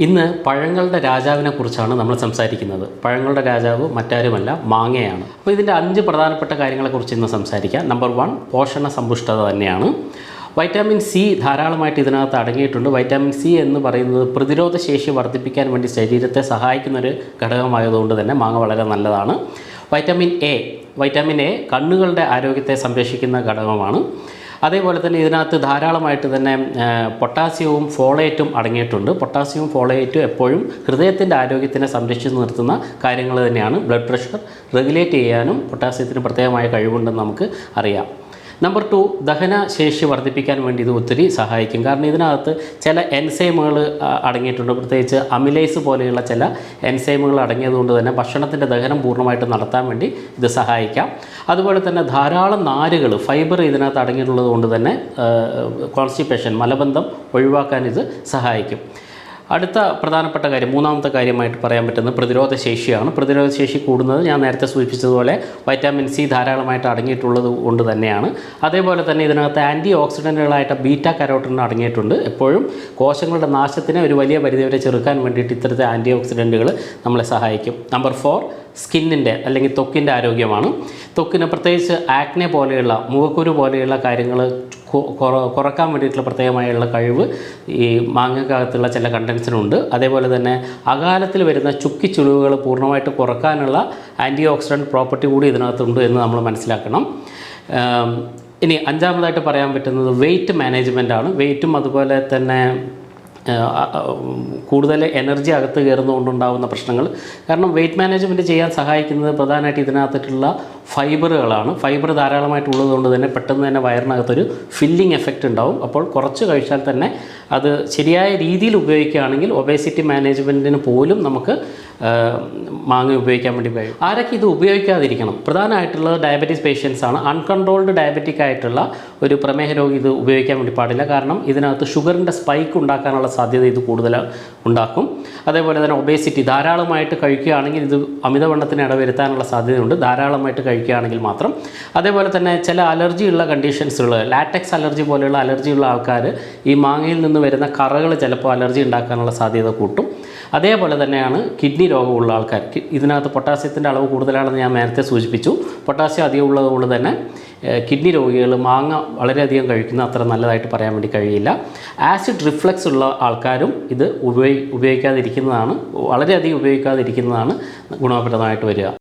ഇന്ന് പഴങ്ങളുടെ രാജാവിനെ കുറിച്ചാണ് നമ്മൾ സംസാരിക്കുന്നത്. പഴങ്ങളുടെ രാജാവ് മറ്റാരുമല്ല മാങ്ങയാണ്. അപ്പോൾ ഇതിന്റെ അഞ്ച് പ്രധാനപ്പെട്ട കാര്യങ്ങളെക്കുറിച്ച് ഇന്ന് സംസാരിക്കാം. നമ്പർ വൺ പോഷണ സമ്പുഷ്ടത തന്നെയാണ്. വൈറ്റാമിൻ സി ധാരാളമായിട്ട് ഇതിനകത്ത് അടങ്ങിയിട്ടുണ്ട്. വൈറ്റാമിൻ സി എന്ന് പറയുന്നത് പ്രതിരോധ ശേഷി വർദ്ധിപ്പിക്കാൻ വേണ്ടി ശരീരത്തെ സഹായിക്കുന്ന ഒരു ഘടകമായതുകൊണ്ട് തന്നെ മാങ്ങ വളരെ നല്ലതാണ്. വൈറ്റാമിൻ എ വൈറ്റാമിൻ എ കണ്ണുകളുടെ ആരോഗ്യത്തെ സംരക്ഷിക്കുന്ന ഘടകമാണ്. അതേപോലെ തന്നെ ഇതിനകത്ത് ധാരാളമായിട്ട് തന്നെ പൊട്ടാസ്യവും ഫോളേറ്റും അടങ്ങിയിട്ടുണ്ട്. പൊട്ടാസ്യവും ഫോളേറ്റും എപ്പോഴും ഹൃദയത്തിന്റെ ആരോഗ്യത്തിനെ സംരക്ഷിച്ച് നിർത്തുന്ന കാര്യങ്ങൾ തന്നെയാണ് ബ്ലഡ് പ്രഷർ. റെഗുലേറ്റ് ചെയ്യാനും പൊട്ടാസ്യത്തിന് പ്രത്യേകമായ കഴിവുണ്ടെന്ന് നമുക്ക് അറിയാം. നമ്പർ ടു ദഹന ശേഷി വർദ്ധിപ്പിക്കാൻ വേണ്ടി ഇത് ഒത്തിരി സഹായിക്കും. കാരണം ഇതിനകത്ത് ചില എൻസൈമുകൾ അടങ്ങിയിട്ടുണ്ട്. പ്രത്യേകിച്ച് അമിലേസ് പോലെയുള്ള ചില എൻസൈമുകൾ അടങ്ങിയതുകൊണ്ട് തന്നെ ഭക്ഷണത്തിന്റെ ദഹനം പൂർണമായിട്ട് നടത്താൻ വേണ്ടി ഇത് സഹായിക്കാം. അതുപോലെ തന്നെ ധാരാളം നാരുകൾ ഫൈബർ ഇതിനകത്ത് അടങ്ങിയിട്ടുള്ളത് കൊണ്ട് തന്നെ കോൺസ്റ്റിപ്പേഷൻ മലബന്ധം ഒഴിവാക്കാൻ ഇത് സഹായിക്കും. അടുത്ത പ്രധാനപ്പെട്ട കാര്യം മൂന്നാമത്തെ കാര്യമായിട്ട് പറയാൻ പറ്റുന്നത് പ്രതിരോധശേഷിയാണ്. പ്രതിരോധശേഷി പ്രതിരോധ ശേഷി കൂടുന്നത് ഞാൻ നേരത്തെ സൂചിപ്പിച്ചതുപോലെ വൈറ്റാമിൻ സി ധാരാളമായിട്ട് അടങ്ങിയിട്ടുള്ളത് കൊണ്ട് തന്നെയാണ്. അതേപോലെ തന്നെ ഇതിനകത്ത് ആന്റി ഓക്സിഡന്റുകളായിട്ട് ബീറ്റ കരോട്ടിൻ അടങ്ങിയിട്ടുണ്ട്. എപ്പോഴും കോശങ്ങളുടെ നാശത്തിനെ ഒരു വലിയ പരിധിവരെ ചെറുക്കാൻ വേണ്ടിയിട്ട് ഇത്തരത്തെ ആന്റി ഓക്സിഡന്റുകൾ നമ്മളെ സഹായിക്കും. നമ്പർ ഫോർ സ്കിന്നിന്റെ അല്ലെങ്കിൽ ത്വക്കിന്റെ ആരോഗ്യമാണ്. ത്വക്കിന് പ്രത്യേകിച്ച് ആക്നെ പോലെയുള്ള മുഖക്കുരു പോലെയുള്ള കാര്യങ്ങൾ കുറയ്ക്കാൻ വേണ്ടിയിട്ടുള്ള പ്രത്യേകമായുള്ള കഴിവ് ഈ മാങ്ങക്കകത്തുള്ള ചില കണ്ടൻസിനുണ്ട് അതേപോലെ തന്നെ അകാലത്തിൽ വരുന്ന ചുക്കി ചുളിവുകൾ പൂർണമായിട്ട് കുറക്കാനുള്ള ആന്റി ഓക്സിഡന്റ് പ്രോപ്പർട്ടി കൂടി ഇതിനകത്തുണ്ട് എന്ന് നമ്മൾ മനസ്സിലാക്കണം. ഇനി അഞ്ചാമതായിട്ട് പറയാൻ പറ്റുന്നത് വെയിറ്റ് മാനേജ്മെന്റ് ആണ്. വെയിറ്റും അതുപോലെ തന്നെ കൂടുതൽ എനർജി അകത്ത് കയറുന്നതുകൊണ്ടുണ്ടാകുന്ന പ്രശ്നങ്ങൾ. കാരണം വെയിറ്റ് മാനേജ്മെന്റ് ചെയ്യാൻ സഹായിക്കുന്നത് പ്രധാനമായിട്ട് ഇതിനകത്തിട്ടുള്ള ഫൈബറുകളാണ്. ഫൈബർ ധാരാളമായിട്ടുള്ളത് കൊണ്ട് തന്നെ പെട്ടെന്ന് തന്നെ വയറിനകത്തൊരു ഫില്ലിംഗ് എഫക്റ്റ് ഉണ്ടാവും. അപ്പോൾ കുറച്ച് കഴിച്ചാൽ തന്നെ അത് ശരിയായ രീതിയിൽ ഉപയോഗിക്കുകയാണെങ്കിൽ ഒബേസിറ്റി മാനേജ്മെന്റിന് പോലും നമുക്ക് മാങ്ങ ഉപയോഗിക്കാൻ വേണ്ടി കഴിയും. ആരൊക്കെ ഇത് ഉപയോഗിക്കാതിരിക്കണം? പ്രധാനമായിട്ടുള്ളത് ഡയബറ്റീസ് പേഷ്യൻസ് ആണ് അൺകൺട്രോൾഡ് ഡയബറ്റിക് ആയിട്ടുള്ള ഒരു പ്രമേഹ രോഗി ഇത് ഉപയോഗിക്കാൻ വേണ്ടി പാടില്ല. കാരണം ഇതിനകത്ത് ഷുഗറിന്റെ സ്പൈക്ക് ഉണ്ടാക്കാനുള്ള സാധ്യത ഇത് കൂടുതൽ ഉണ്ടാക്കും. അതേപോലെ തന്നെ ഒബേസിറ്റി ധാരാളമായിട്ട് കഴിക്കുകയാണെങ്കിൽ ഇത് അമിതവണ്ണത്തിന് ഇടവരുത്താനുള്ള സാധ്യതയുണ്ട്. ധാരാളമായിട്ട് കഴിക്കുകയാണെങ്കിൽ മാത്രം. അതേപോലെ തന്നെ ചില അലർജി ഉള്ള ലാറ്റക്സ് അലർജി പോലെയുള്ള അലർജി ഉള്ള ആൾക്കാർ ഈ മാങ്ങയിൽ നിന്ന് വരുന്ന കറകൾ ചിലപ്പോൾ അലർജി ഉണ്ടാക്കാനുള്ള സാധ്യത കൂട്ടും. അതേപോലെ തന്നെയാണ് കിഡ്നി രോഗമുള്ള ആൾക്കാർ. ഇതിനകത്ത് പൊട്ടാസ്യത്തിന്റെ അളവ് കൂടുതലാണെന്ന് ഞാൻ നേരത്തെ സൂചിപ്പിച്ചു. പൊട്ടാസ്യം അധികം ഉള്ളതുകൊണ്ട് തന്നെ കിഡ്നി രോഗികൾ മാങ്ങ വളരെയധികം കഴിക്കുന്ന അത്ര നല്ലതായിട്ട് പറയാൻ വേണ്ടി കഴിയില്ല. ആസിഡ് റിഫ്ലക്സ് ഉള്ള ആൾക്കാരും ഇത് ഉപയോഗി ഉപയോഗിക്കാതിരിക്കുന്നതാണ് വളരെയധികം ഉപയോഗിക്കാതിരിക്കുന്നതാണ് ഗുണപ്രദമായിട്ട് വരിക.